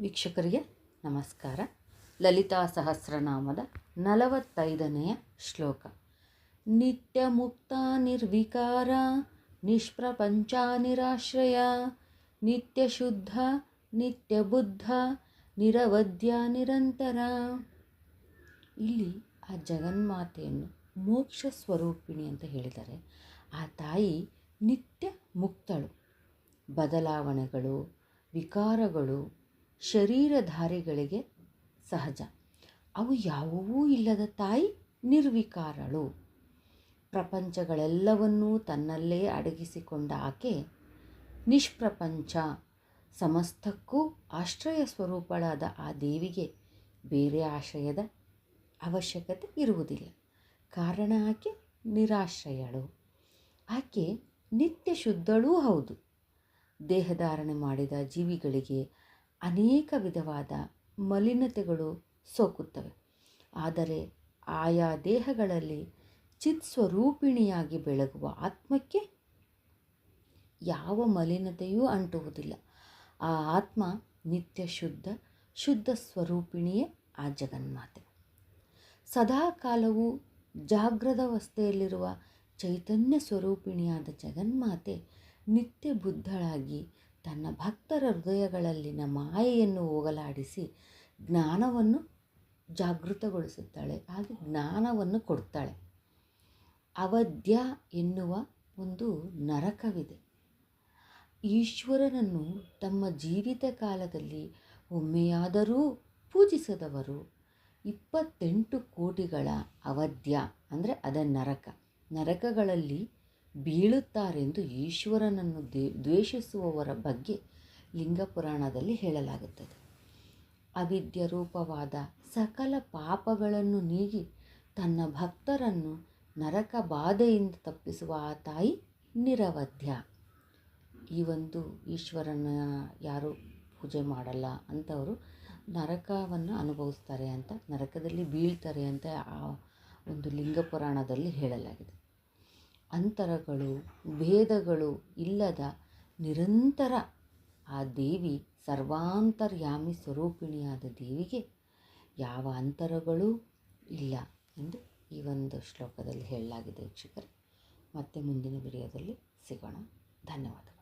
ವೀಕ್ಷಕರಿಗೆ ನಮಸ್ಕಾರ. ಲಲಿತಾ ಸಹಸ್ರನಾಮದ ನಲವತ್ತೈದನೆಯ ಶ್ಲೋಕ. ನಿತ್ಯ ಮುಕ್ತ, ನಿರ್ವಿಕಾರ, ನಿಷ್ಪ್ರಪಂಚ, ನಿರಾಶ್ರಯ, ನಿತ್ಯ ಶುದ್ಧ, ನಿತ್ಯ ಬುದ್ಧ, ನಿರವಧ್ಯ, ನಿರಂತರ. ಇಲ್ಲಿ ಆ ಜಗನ್ಮಾತೆಯನ್ನು ಮೋಕ್ಷ ಸ್ವರೂಪಿಣಿ ಅಂತ ಹೇಳಿದ್ದಾರೆ. ಆ ತಾಯಿ ನಿತ್ಯ ಮುಕ್ತಳು. ಬದಲಾವಣೆಗಳು, ವಿಕಾರಗಳು ಶರೀರಧಾರಿಗಳಿಗೆ ಸಹಜ. ಅವು ಯಾವುವೂ ಇಲ್ಲದ ತಾಯಿ ನಿರ್ವಿಕಾರಳು. ಪ್ರಪಂಚಗಳೆಲ್ಲವನ್ನೂ ತನ್ನಲ್ಲೇ ಅಡಗಿಸಿಕೊಂಡ ಆಕೆ ನಿಷ್ಪ್ರಪಂಚ. ಸಮಸ್ತಕ್ಕೂ ಆಶ್ರಯ ಸ್ವರೂಪಳಾದ ಆ ದೇವಿಗೆ ಬೇರೆ ಆಶ್ರಯದ ಅವಶ್ಯಕತೆ ಇರುವುದಿಲ್ಲ. ಕಾರಣ ಆಕೆ ನಿರಾಶ್ರಯಳು. ಆಕೆ ನಿತ್ಯ ಶುದ್ಧಳೂ ಹೌದು. ದೇಹಧಾರಣೆ ಮಾಡಿದ ಜೀವಿಗಳಿಗೆ ಅನೇಕ ವಿಧವಾದ ಮಲಿನತೆಗಳು ಸೋಕುತ್ತವೆ. ಆದರೆ ಆಯಾ ದೇಹಗಳಲ್ಲಿ ಚಿತ್ ಸ್ವರೂಪಿಣಿಯಾಗಿ ಬೆಳಗುವ ಆತ್ಮಕ್ಕೆ ಯಾವ ಮಲಿನತೆಯೂ ಅಂಟುವುದಿಲ್ಲ. ಆ ಆತ್ಮ ನಿತ್ಯ ಶುದ್ಧ ಶುದ್ಧ ಸ್ವರೂಪಿಣಿಯೇ ಆ ಜಗನ್ಮಾತೆ. ಸದಾ ಕಾಲವೂ ಜಾಗ್ರದವಸ್ಥೆಯಲ್ಲಿರುವ ಚೈತನ್ಯ ಸ್ವರೂಪಿಣಿಯಾದ ಜಗನ್ಮಾತೆ ನಿತ್ಯ ಬುದ್ಧಳಾಗಿ ತನ್ನ ಭಕ್ತರ ಹೃದಯಗಳಲ್ಲಿನ ಮಾಯೆಯನ್ನು ಹೋಗಲಾಡಿಸಿ ಜ್ಞಾನವನ್ನು ಜಾಗೃತಗೊಳಿಸುತ್ತಾಳೆ, ಹಾಗೆ ಜ್ಞಾನವನ್ನು ಕೊಡ್ತಾಳೆ. ಅವಧ್ಯ ಎನ್ನುವ ಒಂದು ನರಕವಿದೆ. ಈಶ್ವರನನ್ನು ತಮ್ಮ ಜೀವಿತ ಕಾಲದಲ್ಲಿ ಒಮ್ಮೆಯಾದರೂ ಪೂಜಿಸದವರು ಇಪ್ಪತ್ತೆಂಟು ಕೋಟಿಗಳ ಅವಧ್ಯ, ಅಂದರೆ ಅದ ನರಕ. ನರಕಗಳಲ್ಲಿ ಬೀಳುತ್ತಾರೆಂದು ಈಶ್ವರನನ್ನು ದ್ವೇಷಿಸುವವರ ಬಗ್ಗೆ ಲಿಂಗ ಪುರಾಣದಲ್ಲಿ ಹೇಳಲಾಗುತ್ತದೆ. ಅವಿದ್ಯ ರೂಪವಾದ ಸಕಲ ಪಾಪಗಳನ್ನು ನೀಗಿ ತನ್ನ ಭಕ್ತರನ್ನು ನರಕ ಬಾಧೆಯಿಂದ ತಪ್ಪಿಸುವ ಆ ತಾಯಿ ನಿರವಧ್ಯ. ಈ ಒಂದು ಈಶ್ವರನ ಯಾರು ಪೂಜೆ ಮಾಡಲ್ಲ ಅಂತವರು ನರಕವನ್ನು ಅನುಭವಿಸ್ತಾರೆ ಅಂತ, ನರಕದಲ್ಲಿ ಬೀಳ್ತಾರೆ ಅಂತ ಆ ಒಂದು ಲಿಂಗ ಪುರಾಣದಲ್ಲಿ ಹೇಳಲಾಗಿದೆ. ಅಂತರಗಳು, ಭೇದಗಳು ಇಲ್ಲದ ನಿರಂತರ ಆ ದೇವಿ ಸರ್ವಾಂತರ್ಯಾಮಿ ಸ್ವರೂಪಿಣಿಯಾದ ದೇವಿಗೆ ಯಾವ ಅಂತರಗಳೂ ಇಲ್ಲ ಎಂದು ಈ ಒಂದು ಶ್ಲೋಕದಲ್ಲಿ ಹೇಳಲಾಗಿದೆ ವೀಕ್ಷಕರೇ. ಮತ್ತೆ ಮುಂದಿನ ವಿಡಿಯೋದಲ್ಲಿ ಸಿಗೋಣ. ಧನ್ಯವಾದ